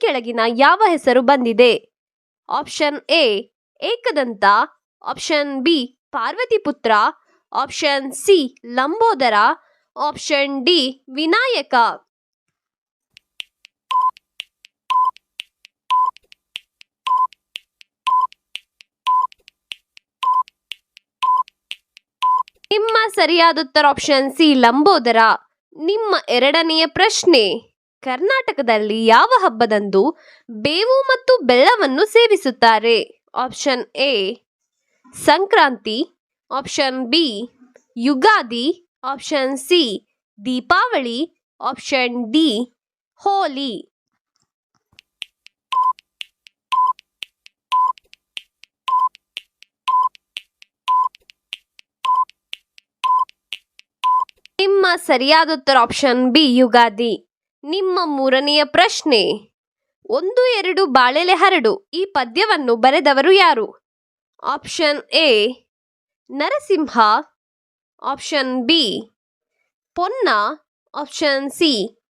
ಕೆಳಗಿನ ಯಾವ ಹೆಸರು ಬಂದಿದೆ? Option A, Ekadanta. Option B, Parvatiputra. Option C, Lambodara. Option D, Vinayaka. ನಿಮ್ಮ ಸರಿಯಾದ ಉತ್ತರ ಆಪ್ಷನ್ ಸಿ, ಲಂಬೋದರ. ನಿಮ್ಮ ಎರಡನೆಯ ಪ್ರಶ್ನೆ. ಕರ್ನಾಟಕದಲ್ಲಿ ಯಾವ ಹಬ್ಬದಂದು ಬೇವು ಮತ್ತು ಬೆಲ್ಲವನ್ನು ಸೇವಿಸುತ್ತಾರೆ? Option A, Sankranti. Option B, Ugadi. Option C, Deepavali. Option D, Holi. ನಿಮ್ಮ ಸರಿಯಾದ ಉತ್ತರ ಆಪ್ಷನ್ ಬಿ, ಯುಗಾದಿ. ನಿಮ್ಮ ಮೂರನೆಯ ಪ್ರಶ್ನೆ. ಒಂದು, ಎರಡು, ಬಾಳೆಲೆ ಹರಡು. ಈ ಪದ್ಯವನ್ನು ಬರೆದವರು ಯಾರು? Option A, Narasimha. Option B, Ponna. Option C,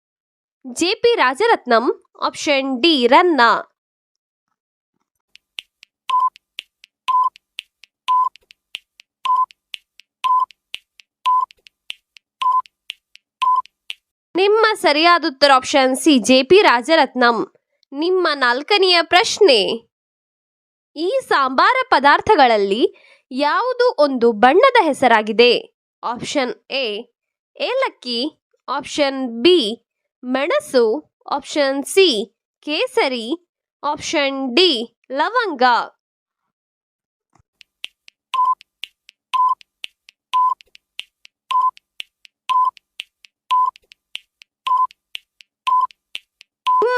J P Rajaratnam. Option D, Ranna. ನಿಮ್ಮ ಸರಿಯಾದ ಉತ್ತರ option C J P Rajaratnam. ನಿಮ್ಮ ನಾಲ್ಕನೆಯ ಪ್ರಶ್ನೆ. ಈ ಸಾಂಬಾರ ಪದಾರ್ಥಗಳಲ್ಲಿ ಯಾವುದು ಒಂದು ಬಣ್ಣದ ಹೆಸರಾಗಿದೆ? ಆಪ್ಷನ್ ಎ ಏಲಕ್ಕಿ. ಆಪ್ಷನ್ ಬಿ ಮೆಣಸು. ಆಪ್ಷನ್ ಸಿ ಕೇಸರಿ. ಆಪ್ಷನ್ ಡಿ ಲವಂಗ.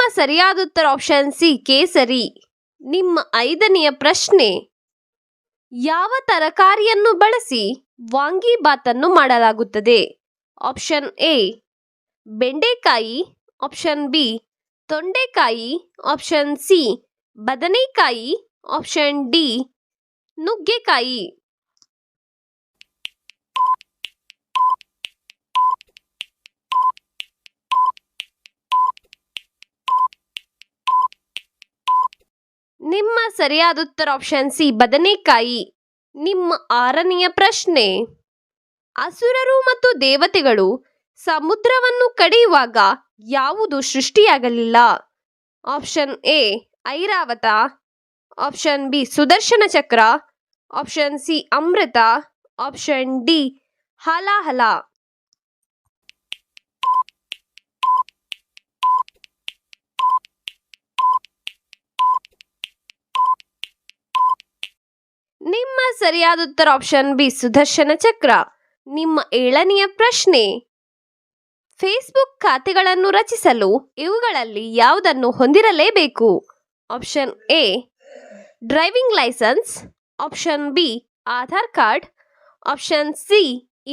ಸರಿಯಾದ ಉತ್ತರ ಆಪ್ಷನ್ ಸಿ, ಕೇಸರಿ. ನಿಮ್ಮ ಐದನೆಯ ಪ್ರಶ್ನೆ, ಯಾವ ತರಕಾರಿಯನ್ನು ಬಳಸಿ ವಾಂಗಿಬಾತನ್ನು ಮಾಡಲಾಗುತ್ತದೆ? ಆಪ್ಷನ್ ಎ, ಬೆಂಡೆಕಾಯಿ. ಆಪ್ಷನ್ ಬಿ, ತೊಂಡೆಕಾಯಿ. ಆಪ್ಷನ್ ಸಿ, ಬದನೆಕಾಯಿ. ಆಪ್ಷನ್ ಡಿ, ನುಗ್ಗೆಕಾಯಿ. ನಿಮ್ಮ ಸರಿಯಾದ ಉತ್ತರ ಆಪ್ಷನ್ ಸಿ, ಬದನೆಕಾಯಿ. ನಿಮ್ಮ ಆರನೆಯ ಪ್ರಶ್ನೆ, ಅಸುರರು ಮತ್ತು ದೇವತೆಗಳು ಸಮುದ್ರವನ್ನು ಕಡಿಯುವಾಗ ಯಾವುದು ಸೃಷ್ಟಿಯಾಗಲಿಲ್ಲ? Option A, Airavata. Option B, Sudarshana Chakra. Option C, Amrutha. Option D, Halahala. ನಿಮ್ಮ ಸರಿಯಾದ ಉತ್ತರ ಆಪ್ಷನ್ ಬಿ ಸುದರ್ಶನ ಚಕ್ರ. ನಿಮ್ಮ ಏಳನೆಯ ಪ್ರಶ್ನೆ. ಫೇಸ್ಬುಕ್ ಖಾತೆಗಳನ್ನು ರಚಿಸಲು ಇವುಗಳಲ್ಲಿ ಯಾವುದನ್ನು ಹೊಂದಿರಲೇಬೇಕು? Option A driving license option B, Aadhaar card. Option C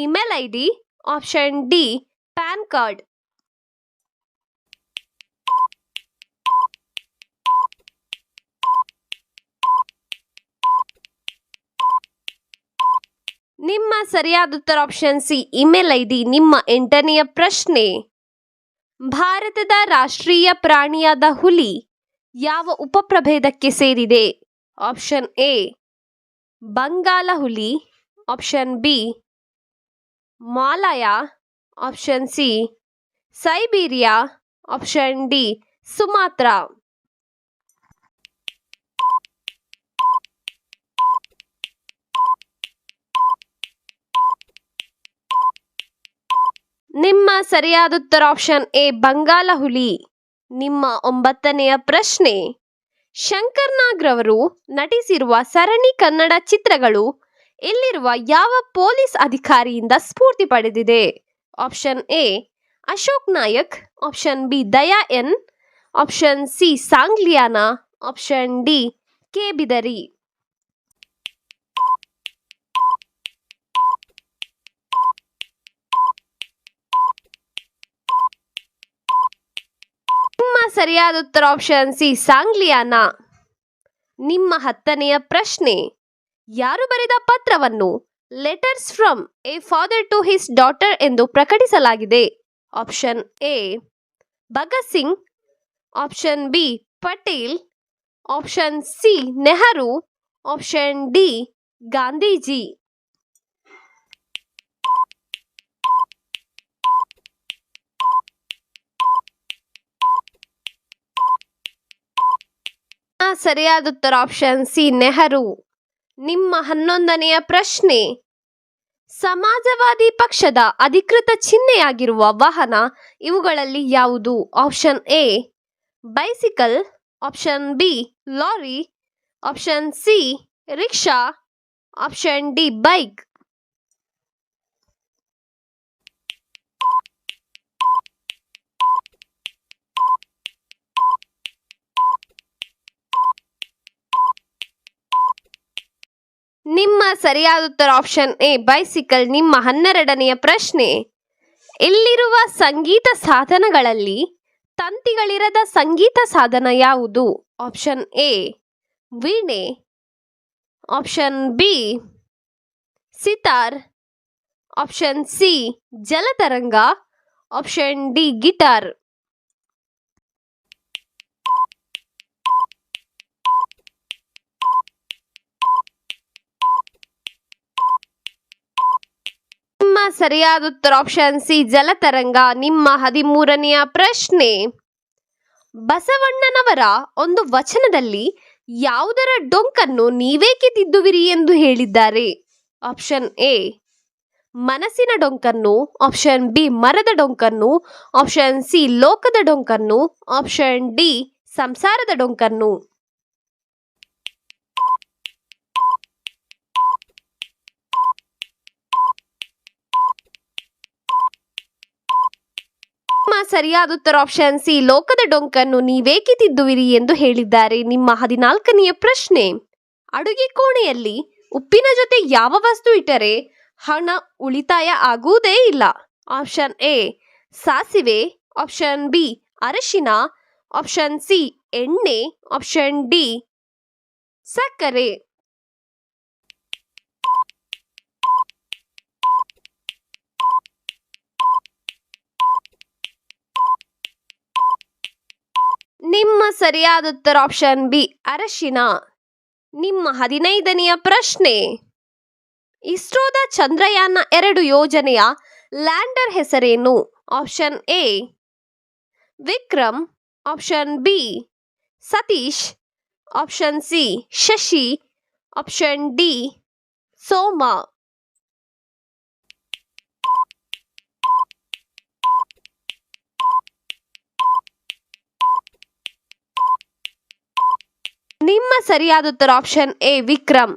email I D option D PAN card ನಿಮ್ಮ ಸರಿಯಾದ ಉತ್ತರ option C email I D ನಿಮ್ಮ ಎಂಟನೆಯ ಪ್ರಶ್ನೆ. ಭಾರತದ ರಾಷ್ಟ್ರೀಯ ಪ್ರಾಣಿಯಾದ ಹುಲಿ ಯಾವ ಉಪಪ್ರಭೇದಕ್ಕೆ ಸೇರಿದೆ? ಆಪ್ಷನ್ ಎ ಬಂಗಾಲ ಹುಲಿ. Option B Malaya. Option C Siberia. Option D Sumatra ನಿಮ್ಮ ಸರಿಯಾದ ಉತ್ತರ ಆಪ್ಷನ್ ಎ ಬಂಗಾಲ ಹುಲಿ ನಿಮ್ಮ ಒಂಬತ್ತನೆಯ ಪ್ರಶ್ನೆ. ಶಂಕರ್ ನಾಗ್ರವರು ನಟಿಸಿರುವ ಸರಣಿ ಕನ್ನಡ ಚಿತ್ರಗಳು ಇಲ್ಲಿರುವ ಯಾವ ಪೊಲೀಸ್ ಅಧಿಕಾರಿಯಿಂದ ಸ್ಫೂರ್ತಿ ಪಡೆದಿದೆ? Option A Ashok Nayak option B Daya N option C Sangliana option D K Bidari. ನಿಮ್ಮ ಸರಿಯಾದ ಉತ್ತರ ಆಪ್ಷನ್ ಸಿ ಸಾಂಗ್ಲಿಯಾನ. ನಿಮ್ಮ ಹತ್ತನೆಯ ಪ್ರಶ್ನೆ, ಯಾರು ಬರೆದ ಪತ್ರವನ್ನು letters from a father to his daughter ಎಂದು ಪ್ರಕಟಿಸಲಾಗಿದೆ? Option A Bhagat Singh. Option B Patel. Option C Nehru. Option D Gandhiji. ಸರಿಯಾದ ಉತ್ತರ ಆಪ್ಷನ್ ಸಿ, ನೆಹರು. ನಿಮ್ಮ ಹನ್ನೊಂದನೆಯ ಪ್ರಶ್ನೆ. ಸಮಾಜವಾದಿ ಪಕ್ಷದ ಅಧಿಕೃತ ಚಿಹ್ನೆಯಾಗಿರುವ ವಾಹನ ಇವುಗಳಲ್ಲಿ ಯಾವುದು? Option A bicycle option B lorry option C rickshaw option D bike ನಿಮ್ಮ ಸರಿಯಾದ ಉತ್ತರ ಆಪ್ಷನ್ ಎ ಬೈಸಿಕಲ್ ನಿಮ್ಮ ಹನ್ನೆರಡನೆಯ ಪ್ರಶ್ನೆ. ಇಲ್ಲಿರುವ ಸಂಗೀತ ಸಾಧನಗಳಲ್ಲಿ ತಂತಿಗಳಿರದ ಸಂಗೀತ ಸಾಧನ ಯಾವುದು? ಆಪ್ಷನ್ ಎ ವೀಣೆ. Option B sitar option C ಜಲತರಂಗ. Option D guitar ಸರಿಯಾದ ಉತ್ತರ ಆಪ್ಷನ್ ಸಿ ಜಲತರಂಗ. ನಿಮ್ಮ ಹದಿಮೂರನೆಯ ಪ್ರಶ್ನೆ. ಬಸವಣ್ಣನವರ ಒಂದು ವಚನದಲ್ಲಿ ಯಾವುದರ ಡೊಂಕನ್ನು ನೀವೇಕೆ ತಿದ್ದುವಿರಿ ಎಂದು ಹೇಳಿದ್ದಾರೆ? ಆಪ್ಷನ್ ಎ ಮನಸ್ಸಿನ ಡೊಂಕನ್ನು. ಆಪ್ಷನ್ ಬಿ ಮರದ ಡೊಂಕನ್ನು. ಆಪ್ಷನ್ ಸಿ ಲೋಕದ ಡೊಂಕನ್ನು. ಆಪ್ಷನ್ ಡಿ ಸಂಸಾರದ ಡೊಂಕನ್ನು. ಸರಿಯಾದ ಉತ್ತರ ಆಪ್ಷನ್ ಸಿ, ಲೋಕದ ಡೊಂಕನ್ನು ನೀವೇಕೆ ತಿದ್ದುವಿರಿ ಎಂದು ಹೇಳಿದ್ದಾರೆ. ನಿಮ್ಮ ಹದಿನಾಲ್ಕನೆಯ ಪ್ರಶ್ನೆ, ಅಡುಗೆ ಕೋಣೆಯಲ್ಲಿ ಉಪ್ಪಿನ ಜೊತೆ ಯಾವ ವಸ್ತು ಇಟ್ಟರೆ ಹಣ ಉಳಿತಾಯ ಆಗುವುದೇ ಇಲ್ಲ? ಆಪ್ಷನ್ ಎ, ಸಾಸಿವೆ. ಆಪ್ಷನ್ ಬಿ, ಅರಶಿನ. ಆಪ್ಷನ್ ಸಿ, ಎಣ್ಣೆ. ಆಪ್ಷನ್ ಡಿ, ಸಕ್ಕರೆ. ನಿಮ್ಮ ಸರಿಯಾದ ಉತ್ತರ ಆಪ್ಷನ್ ಬಿ, ಅರಶಿನ. ನಿಮ್ಮ ಹದಿನೈದನೆಯ ಪ್ರಶ್ನೆ. ಇಸ್ರೋದ ಚಂದ್ರಯಾನ ಎರಡು ಯೋಜನೆಯ ಲ್ಯಾಂಡರ್ ಹೆಸರೇನು? Option A, Vikram. Option B, Satish. Option C, Shashi. Option D, Soma. ನಿಮ್ಮ ಸರಿಯಾದ ಉತ್ತರ ಆಪ್ಷನ್ ಎ ವಿಕ್ರಮ್.